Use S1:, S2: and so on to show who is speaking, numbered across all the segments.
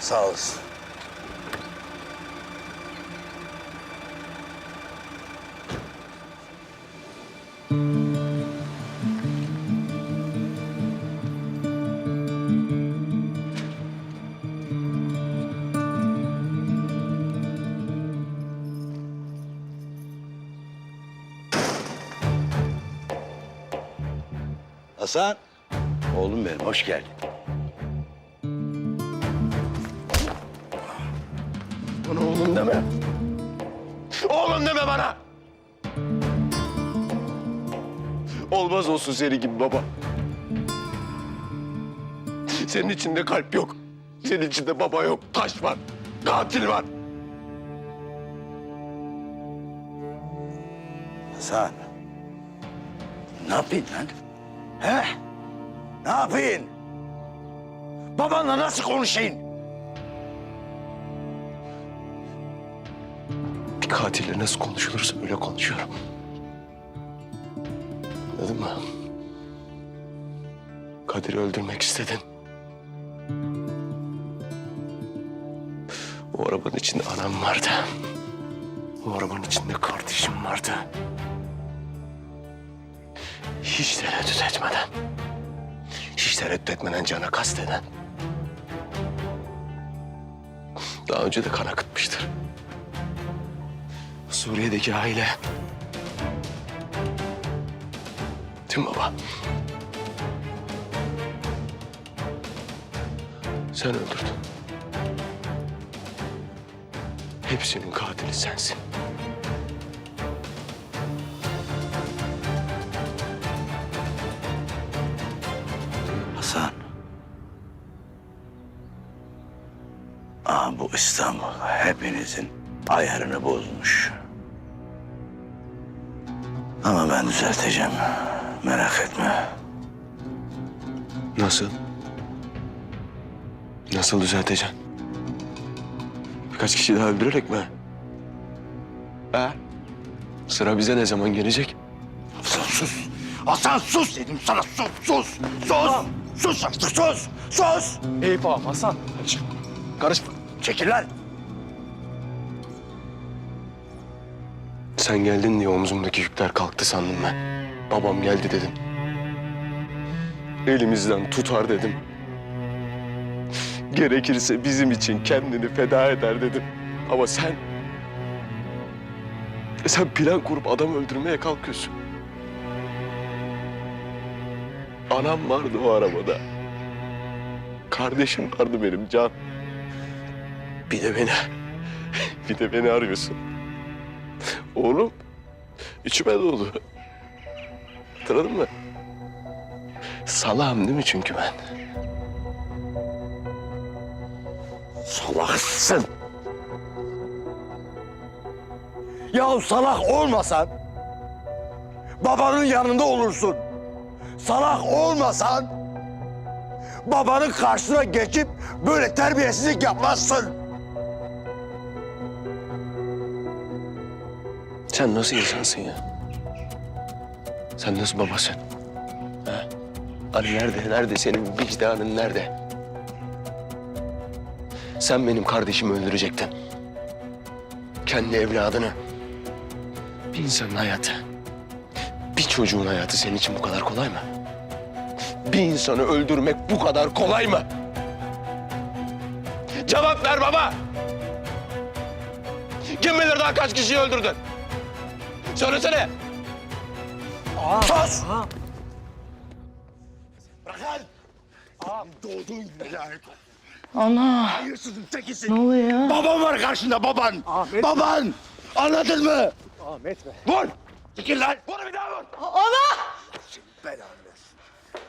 S1: Sağ olasın. Hasan. Oğlum benim hoş geldin.
S2: Bana oğlum deme. Oğlum deme bana. Olmaz olsun seni gibi baba. Senin içinde kalp yok. Senin içinde baba yok. Taş var. Katil var.
S1: Hasan. Ne yapıyorsun lan? He? Ne yapıyorsun? Babanla nasıl konuşayım?
S2: Katille nasıl konuşulursa öyle konuşuyorum. Anladın mı? Kadir'i öldürmek istedin. O arabanın içinde anam vardı. O arabanın içinde kardeşim vardı. Hiç tereddüt etmeden, hiç tereddüt etmeden cana kasteden. Daha önce de kan akıtmıştır. Suriye'deki aile. Değil mi baba? Sen öldürdün. Hepsinin katili sensin.
S1: Hasan. Aa, bu İstanbul hepinizin ayarını bozmuş. Ama ben düzelteceğim. Merak etme.
S2: Nasıl? Nasıl düzelteceksin? Birkaç kişi daha öldürerek mi? Ha? Sıra bize ne zaman gelecek?
S1: Hasan sus. Hasan sus dedim sana sus sus. Sus. Sus artık sus. Sus.
S3: Eyüp ağam Hasan.
S2: Karışma.
S1: Çekil lan.
S2: Sen geldin diye omzumdaki yükler kalktı sandım ben. Babam geldi dedim. Elimizden tutar dedim. Gerekirse bizim için kendini feda eder dedim. Ama sen... Sen plan kurup adam öldürmeye kalkıyorsun. Anam vardı o arabada. Kardeşim vardı benim Can. Bir de beni... Bir de beni arıyorsun. Oğlum, içime doğdu. Hatırladın mı? Salağım değil mi çünkü ben?
S1: Salaksın. Ya salak olmasan babanın yanında olursun. Salak olmasan babanın karşısına geçip böyle terbiyesizlik yapmazsın.
S2: Sen nasıl insansın ya? Sen nasıl babasın? Ha? Hani nerede, nerede senin vicdanın nerede? Sen benim kardeşimi öldürecektin. Kendi evladını. Bir insanın hayatı, bir çocuğun hayatı senin için bu kadar kolay mı? Bir insanı öldürmek bu kadar kolay mı? Cevap ver baba! Kim bilir daha kaç kişiyi öldürdün? Söylesene.
S1: Sus! Bırak lan! Doğduğun gibi lanet.
S4: Ana
S1: Hayırsızın tekisin.
S4: ne oluyor ya?
S1: Baban var karşında baban. Baban. Anladın mı?
S3: Ahmet be.
S1: Vur. Çekil lan. Vur bir daha vur.
S4: Ana!
S1: Belanı versin.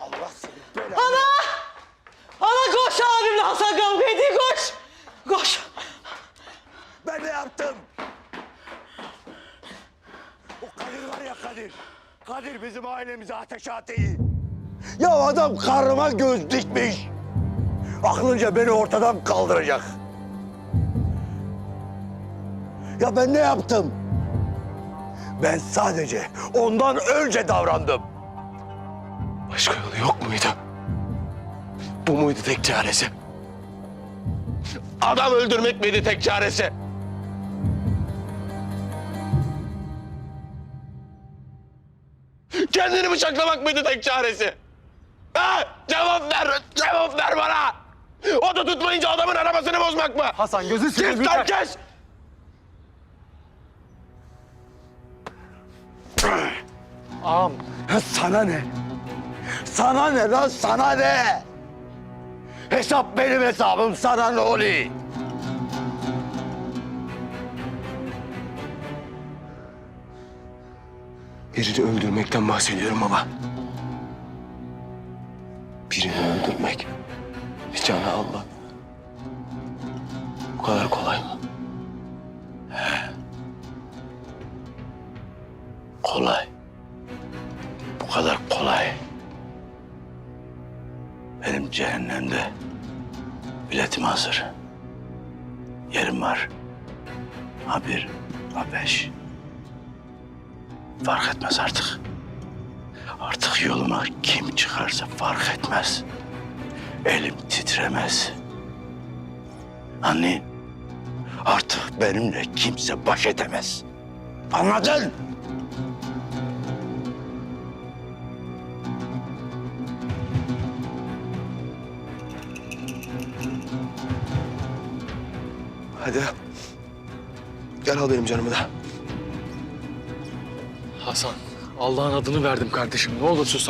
S1: Allah seni belanı
S4: Ana! Ana koş abimle Hasan kavga ediyor koş! Koş!
S1: Ben ne yaptım? O Kadir var ya Kadir. Kadir bizim ailemize ateşe ateyi. Ya adam karıma göz dikmiş. Aklınca beni ortadan kaldıracak. Ya ben ne yaptım? Ben sadece ondan önce davrandım.
S2: Başka yolu yok muydu? Bu muydu tek çaresi? Adam öldürmek miydi tek çaresi? Kendini bıçaklamak mıydı tek çaresi? Ha? Cevap ver, cevap ver bana! O da tutmayınca adamın arabasını bozmak mı?
S3: Hasan gözü seveyim
S2: Kes lan kes!
S3: Ağam
S1: Sana ne? Sana ne lan sana ne? Hesap benim hesabım sana ne oluyor?
S2: Birini öldürmekten bahsediyorum baba. Birini öldürmek. Bir canı Allah. Bu kadar kolay mı? He. Kolay.
S1: Bu kadar kolay. Benim cehennemde biletim hazır. Yerim var. Ha bir, ha beş. Fark etmez artık. Artık yoluma kim çıkarsa fark etmez. Elim titremez. Anne, artık benimle kimse baş edemez. Anladın?
S2: Hadi. Gel al benim canımı da.
S3: Hasan Allah'ın adını verdim kardeşim. Ne olur sus.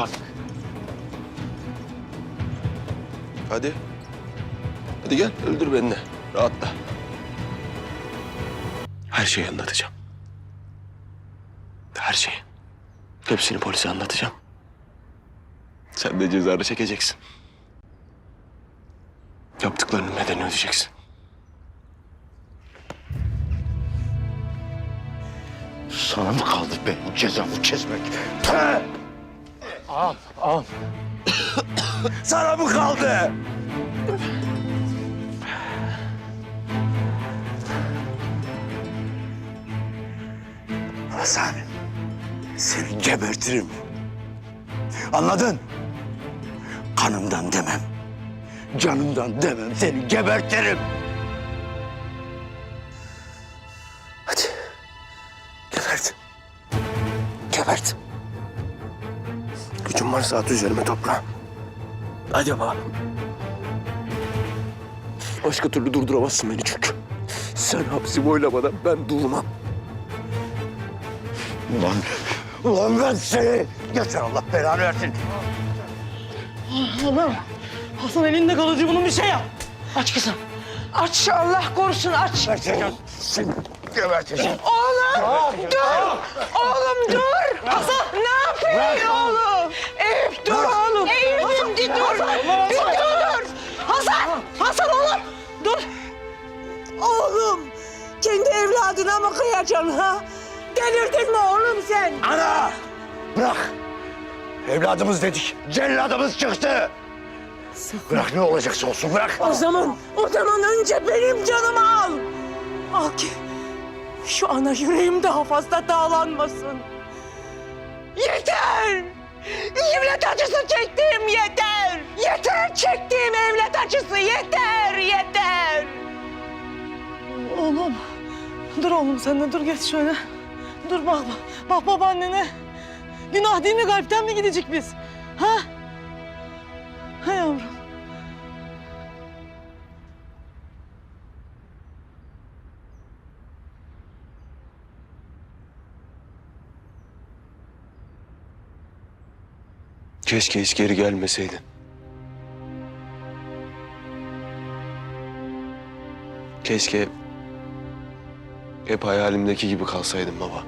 S2: Hadi. Hadi gel öldür beni de. Rahatla. Her şeyi anlatacağım. Her şeyi. Hepsini polise anlatacağım. Sen de cezanı çekeceksin. Yaptıklarının bedelini ödeyeceksin.
S1: Sana mı kaldı benim cezamı kesmek? He?
S3: Ağam ağam.
S1: Sana mı kaldı? Hasan, seni gebertirim. Anladın? Kanımdan demem, canımdan demem, seni gebertirim. Gebert.
S2: Gücün varsa at üzerime topla. Hadi baba. Başka türlü durduramazsın beni çünkü. Sen hapsi boylamadan ben durmam.
S1: Ulan, ulan ben seni... Yeter Allah belanı versin.
S4: Oğlum. Hasan elinde kalıcı bunun bir şey yap. Aç kızım. Aç Allah korusun aç.
S1: Seni, seni geberteceğim.
S4: Oğlum dur. Oğlum dur. Hasan ne yapıyorsun oğlum? Eyüp dur oğlum. Eyüp'üm bir dur. Bir dur. Hasan. Hasan oğlum. Dur. Oğlum. Kendi evladına mı kıyacaksın ha? Delirdin mi oğlum sen?
S1: Ana! Bırak. Evladımız dedik. Celladımız çıktı. Bırak ne olacaksa olsun bırak.
S4: O zaman, o zaman önce benim canımı al. Al ki şu ana yüreğim daha fazla dağlanmasın. Yeter! Evlat acısı çektiğim yeter! Yeter çektiğim evlat acısı yeter, yeter! Oğlum, dur oğlum sen de dur geç şöyle. Dur bak, bak babaannene. Günah değil mi kalpten mi gidecek biz? Ha?
S2: Keşke hiç geri gelmeseydin. Keşke hep hayalimdeki gibi kalsaydın baba.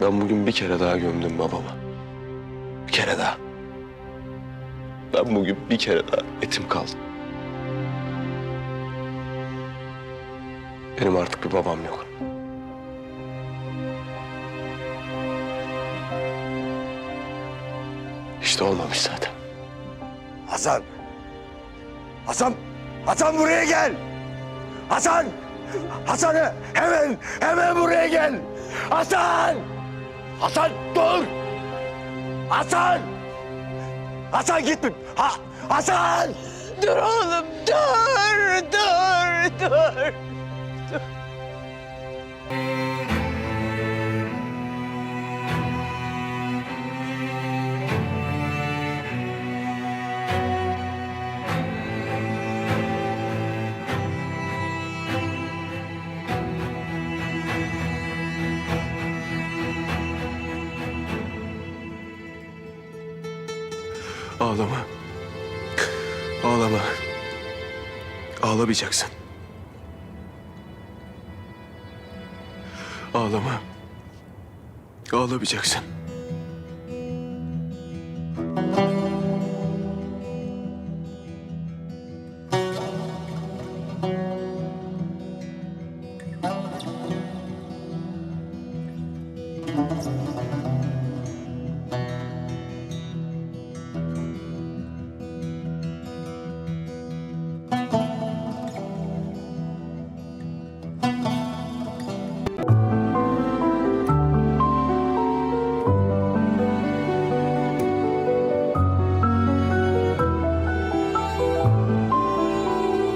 S2: Ben bugün bir kere daha gömdüm babamı. Bir kere daha. Ben bugün bir kere daha etim kaldım. Benim artık bir babam yok. İşte olmamış zaten.
S1: Hasan. Hasan. Hasan buraya gel. Hasan. Hasan'ı hemen hemen buraya gel. Hasan. Hasan dur! Hasan! Hasan gitme! Ha, Hasan!
S4: Dur oğlum dur dur dur.
S2: Ağlama. Ağlama. Ağlamayacaksın. Ağlama. Ağlamayacaksın.